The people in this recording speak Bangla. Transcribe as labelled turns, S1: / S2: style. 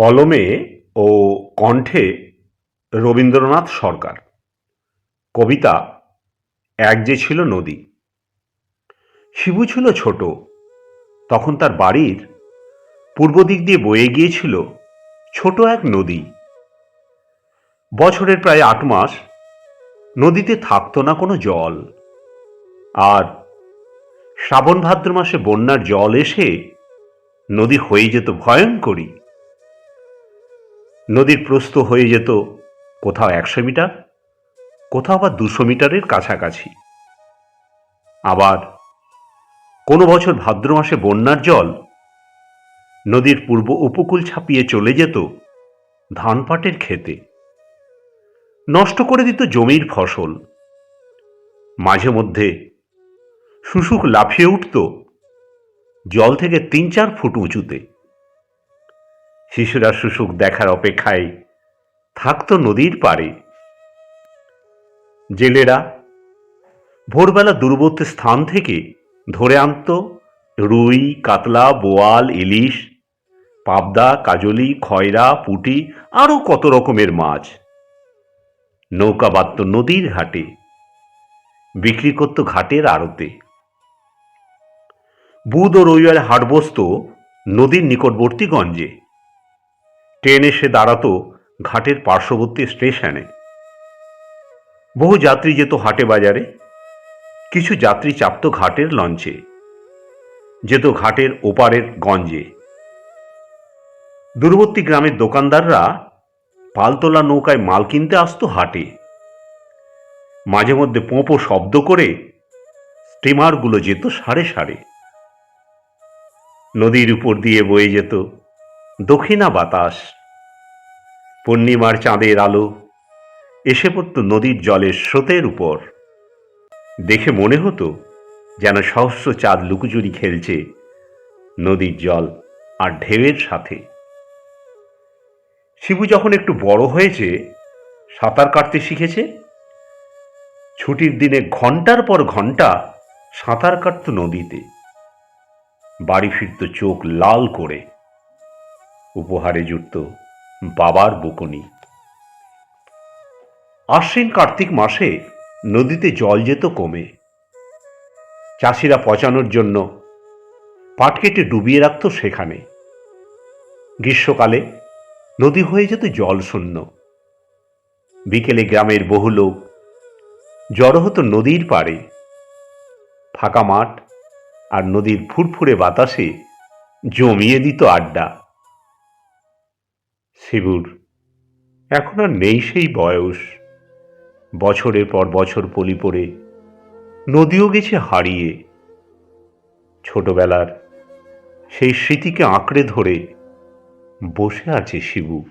S1: কলমে ও কণ্ঠে রবীন্দ্রনাথ সরকার। কবিতা, এক যে ছিল নদী। শিবু ছিল ছোট। তখন তার বাড়ির পূর্ব দিক দিয়ে বয়ে গিয়েছিল ছোট এক নদী। বছরের প্রায় আট মাস নদীতে থাকতো না কোনো জল। আর শ্রাবণ ভাদ্র মাসে বন্যার জল এসে নদী হয়ে যেত ভয়ঙ্করী। নদীর প্রস্থ হয়ে যেত কোথাও একশো মিটার, কোথাও আবার দুশো মিটারের কাছাকাছি। আবার কোনো বছর ভাদ্র মাসে বন্যার জল নদীর পূর্ব উপকূল ছাপিয়ে চলে যেত ধান পাটের খেতে নষ্ট করে দিত জমির ফসল। মাঝে মধ্যে শুশুক লাফিয়ে উঠত, জল থেকে তিন চার ফুট উঁচুতে। শিশুরা শুশুক দেখার অপেক্ষায় থাকতো নদীর পাড়ে। জেলেরা ভোরবেলা দূরবর্তী স্থান থেকে ধরে আনত রুই, কাতলা, বোয়াল, ইলিশ, পাবদা, কাজলি, খয়রা, পুঁটি, আরও কত রকমের মাছ। নৌকা বাঁধত নদীর ঘাটে, বিক্রি করত ঘাটের আড়তে। বুধ ও রবিবার হাট বসত নদীর নিকটবর্তী গঞ্জে। ট্রেন এসে দাঁড়াতো ঘাটের পার্শ্ববর্তী স্টেশনে। বহু যাত্রী যেত হাটে বাজারে, কিছু যাত্রী চাপত ঘাটের লঞ্চে, যেত ঘাটের ওপারের গঞ্জে। দূরবর্তী গ্রামের দোকানদাররা পালতোলা নৌকায় মাল কিনতে আসতো হাটে। মাঝে মধ্যে পোঁপো শব্দ করে স্টিমারগুলো যেত সাড়ে সাড়ে নদীর উপর দিয়ে বয়ে যেত দক্ষিণা বাতাস। পূর্ণিমার চাঁদের আলো এসে পড়ত নদীর জলের স্রোতের উপর। দেখে মনে হতো যেন সহস্র চাঁদ লুকোচুরি খেলছে নদীর জল আর ঢেউয়ের সাথে। শিবু যখন একটু বড় হয়েছে, সাঁতার কাটতে শিখেছে। ছুটির দিনে ঘণ্টার পর ঘণ্টা সাঁতার কাটত নদীতে। বাড়ি ফিরত চোখ লাল করে। উপহারে জুটত বাবার বকুনি। আশ্বিন কার্তিক মাসে নদীতে জল যেত কমে। চাষিরা পচানোর জন্য পাট কেটে ডুবিয়ে রাখত সেখানে। গ্রীষ্মকালে নদী হয়ে যেত জল শূন্য। বিকেলে গ্রামের বহু লোক জড়ো হতো নদীর পাড়ে। ফাঁকা মাঠ আর নদীর ফুরফুরে বাতাসে জমিয়ে দিত আড্ডা। শিবুর। এখন আর নেই সেই বয়স। বছরের পর বছর পলি পড়ে, নদীও গেছে হারিয়ে। ছোটবেলার সেই স্মৃতিকে আঁকড়ে ধরে বসে আছে শিবু।